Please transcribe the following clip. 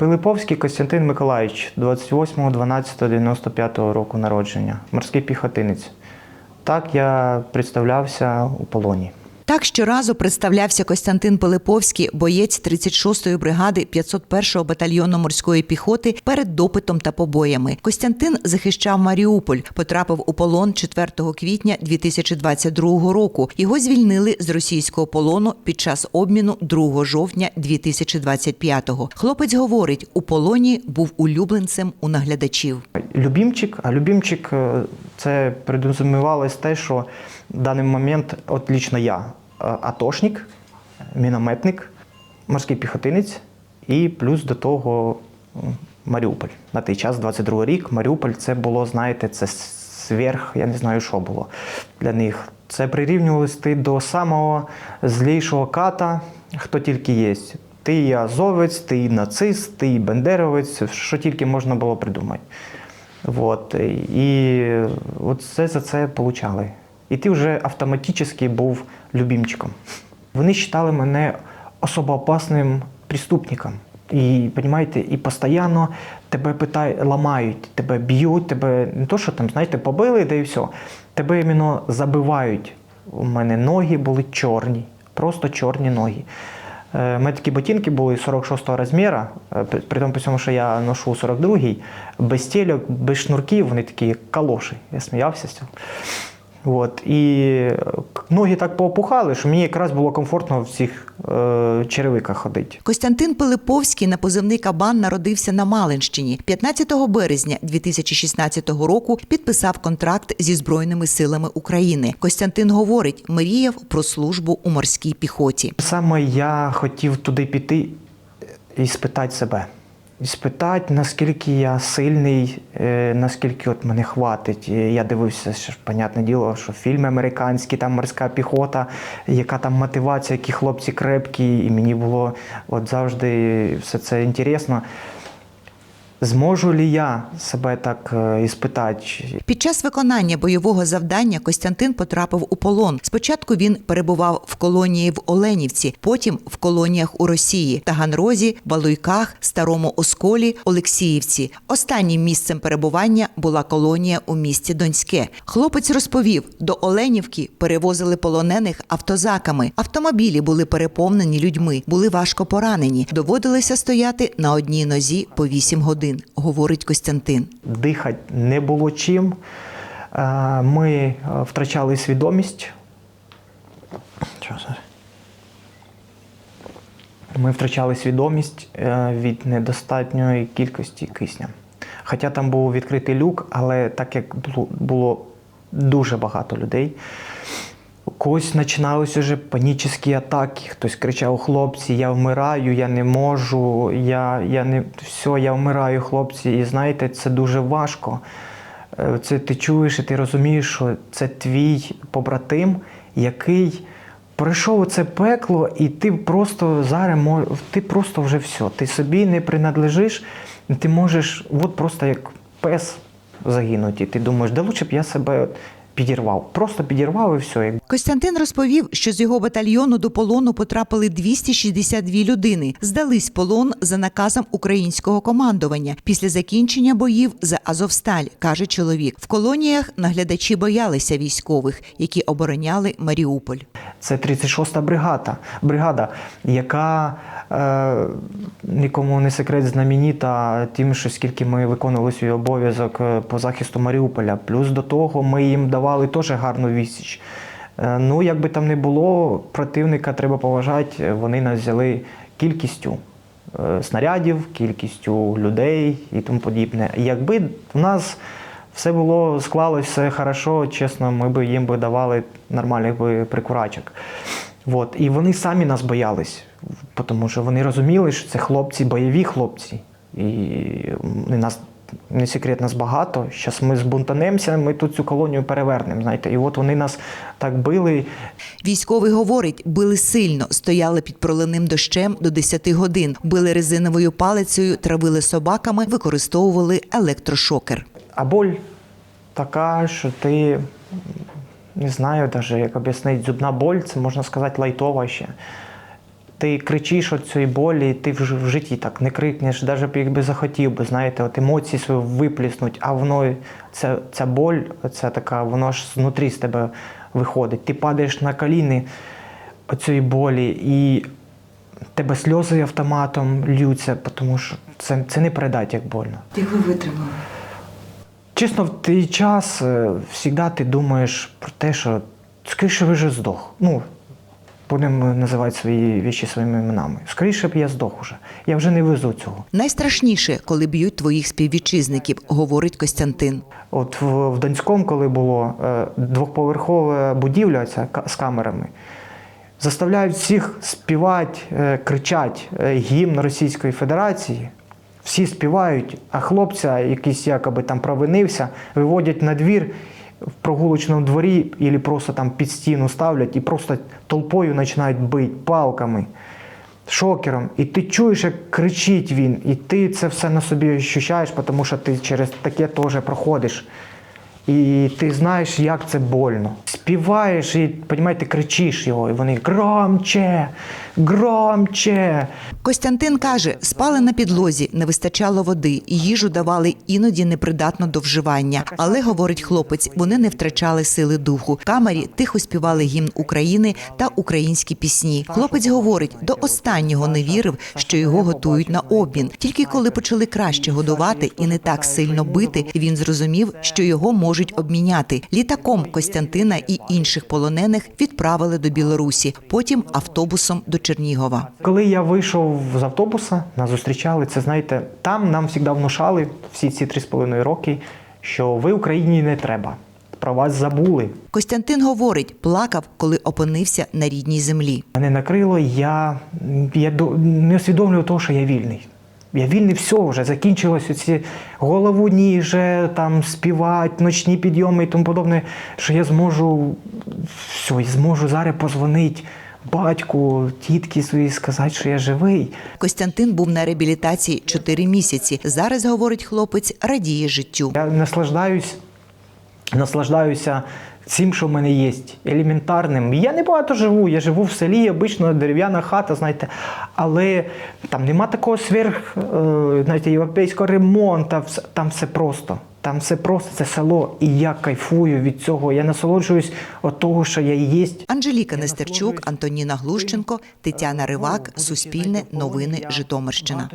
Пилиповський Костянтин Миколаївич, 28.12.95 року народження, морський піхотинець. Так я представлявся у полоні. Так щоразу представлявся Костянтин Пилиповський, боєць 36-ї бригади 501-го батальйону морської піхоти перед допитом та побоями. Костянтин захищав Маріуполь, потрапив у полон 4 квітня 2022 року. Його звільнили з російського полону під час обміну 2 жовтня 2025-го. Хлопець говорить, у полоні був улюбленцем у наглядачів. Любімчик, а любімчик е, це предусмівалось те, що в даний момент, от лічно я, атошник, мінометник, морський піхотинець і плюс до того Маріуполь. На той час, 22 рік, Маріуполь це було, знаєте, це сверх, я не знаю, що було для них. Це прирівнювалось ти до самого злійшого ката, хто тільки є. Ти і азовець, ти і нацист, ти і бендеровець, що тільки можна було придумати. Вот. І от все за це получали. І ти вже автоматично був любимчиком. Вони вважали мене особо опасним преступником. І, розумієте, і постійно тебе питають, ламають, тебе б'ють, тебе не то, що там, знаєте, побили, да і все. Тебе іменно забивають. У мене ноги були чорні, просто чорні ноги. Е, У мене такі ботинки були 46-го розміру, е, при тому, що я ношу 42-й, без стельок, без шнурків, вони такі калоші. Я сміявся з цього. От. І е, ноги так поопухали, що мені якраз було комфортно в цих е, черевиках ходити. Костянтин Пилиповський на позивний кабан народився на Малинщині. 15 березня 2016 року підписав контракт зі збройними силами України. Костянтин говорить, мріяв про службу у морській піхоті. Саме я хотів туди піти і спитати себе. Спитати, наскільки я сильний, е, наскільки от мене хватить. Я дивився, що понятне діло, що фільми американські, там морська піхота, яка там мотивація, які хлопці крепкі, і мені було от завжди все це інтересно. Зможу ли я себе так е, іспитати? Під час виконання бойового завдання Костянтин потрапив у полон. Спочатку він перебував в колонії в Оленівці, потім в колоніях у Росії, Таганрозі, Балуйках, Старому Осколі, Олексіївці. Останнім місцем перебування була колонія у місті Донське. Хлопець розповів, до Оленівки перевозили полонених автозаками. Автомобілі були переповнені людьми, були важко поранені. Доводилося стояти на одній нозі по 8 годин, говорить Костянтин. дихати не було чим. Е, Ми е, втрачали свідомість. Ми втрачали свідомість від недостатньої кількості кисня. Хоча там був відкритий люк, але так як було, дуже багато людей, когось починалися вже панічні атаки. Хтось кричав: хлопці, я вмираю, я не можу, я, я не все, я вмираю, хлопці. І знаєте, це дуже важко. Е, Це ти чуєш і ти розумієш, що це твій побратим, який пройшов це пекло, і ти просто зараз ти просто вже все. Ти собі не принадлежиш, ти можеш от просто як пес загинути. Ти думаєш, де лучше б я себе підірвав. Просто підірвав і все. Костянтин розповів, що з його батальйону до полону потрапили 262 людини. Здались полон за наказом українського командування після закінчення боїв за Азовсталь, каже чоловік. В колоніях наглядачі боялися військових, які обороняли Маріуполь. Це 36-та бригада, бригада, яка е, нікому не секрет знаменита тим, що скільки ми виконували свій обов'язок е, по захисту Маріуполя. Плюс до того ми їм давали теж гарну відсіч. Е, ну, як би там не було, противника треба поважати. Вони нас взяли кількістю е, снарядів, кількістю людей і тому подібне. Якби в нас все було склалось, все хорошо, чесно, ми б їм би давали нормальних би прикурачок. От. І вони самі нас боялись, тому що вони розуміли, що це хлопці, бойові хлопці. І вони нас не секрет, нас багато. Зараз ми збунтанемося, ми тут цю колонію перевернемо. Знаєте, і от вони нас так били. Військовий говорить, били сильно, стояли під проливним дощем до 10 годин, били резиновою палицею, травили собаками, використовували електрошокер. А боль така, що ти не знаю навіть, як об'яснити, зубна боль, це можна сказати лайтова ще. Ти кричиш від цієї болі, ти в житті так не крикнеш, навіть якби захотів би, знаєте, от емоції свої випліснуть, а воно ця, ця боль, ця така, воно ж знутрі з тебе виходить. Ти падаєш на коліни цієї болі, і тебе сльози автоматом льються, тому що це, це не передати як больно. Як ви витримали? Чесно, в той час завжди ти думаєш про те, що скоріше вже здох. Ну, будемо називати свої вічі своїми іменами. Скоріше б я здох уже. Я вже не везу цього. Найстрашніше, коли б'ють твоїх співвітчизників, говорить Костянтин. От в, в Донському, коли було е, двохповерхова будівля ця з камерами, заставляють всіх співати, е, кричати е, гімн Російської Федерації. Всі співають, а хлопця, якийсь якоби там провинився, виводять на двір в прогулочному дворі або просто там під стіну ставлять і просто толпою починають бити палками, шокером. І ти чуєш, як кричить він, і ти це все на собі відчуваєш, тому що ти через таке теж проходиш. І ти знаєш, як це больно. Співаєш і, розумієте, кричиш його, і вони громче, громче. Костянтин каже, спали на підлозі, не вистачало води, їжу давали іноді непридатно до вживання. Але говорить хлопець, вони не втрачали сили духу. В камері тихо співали гімн України та українські пісні. Хлопець говорить, до останнього не вірив, що його готують на обмін. Тільки коли почали краще годувати і не так сильно бити, він зрозумів, що його можуть обміняти. Літаком Костянтина і інших полонених відправили до Білорусі, потім автобусом до Чернігова. Коли я вийшов з автобуса, нас зустрічали, це знаєте, там нам завжди внушали всі ці три з половиною роки, що ви Україні не треба. Про вас забули. Костянтин говорить, плакав, коли опинився на рідній землі. Мене накрило, я, я до- не усвідомлював того, що я вільний. Я вільний, все вже закінчилось ці головудні, вже там співати, ночні підйоми і тому подобне, що я зможу все, я зможу зараз позвонити батьку, тітки своїй сказати, що я живий. Костянтин був на реабілітації 4 місяці. Зараз, говорить хлопець, радіє життю. Я наслаждаюсь, наслаждаюся цим, що в мене є, елементарним. Я не багато живу, я живу в селі, обично дерев'яна хата, знаєте, але там нема такого сверх, е, знаєте, європейського ремонту, там все просто. Там все просто, це село, і я кайфую від цього. Я насолоджуюсь від того, що я є. Анжеліка Нестерчук, Антоніна Глущенко, Тетяна Ривак, Суспільне, Новини, Житомирщина.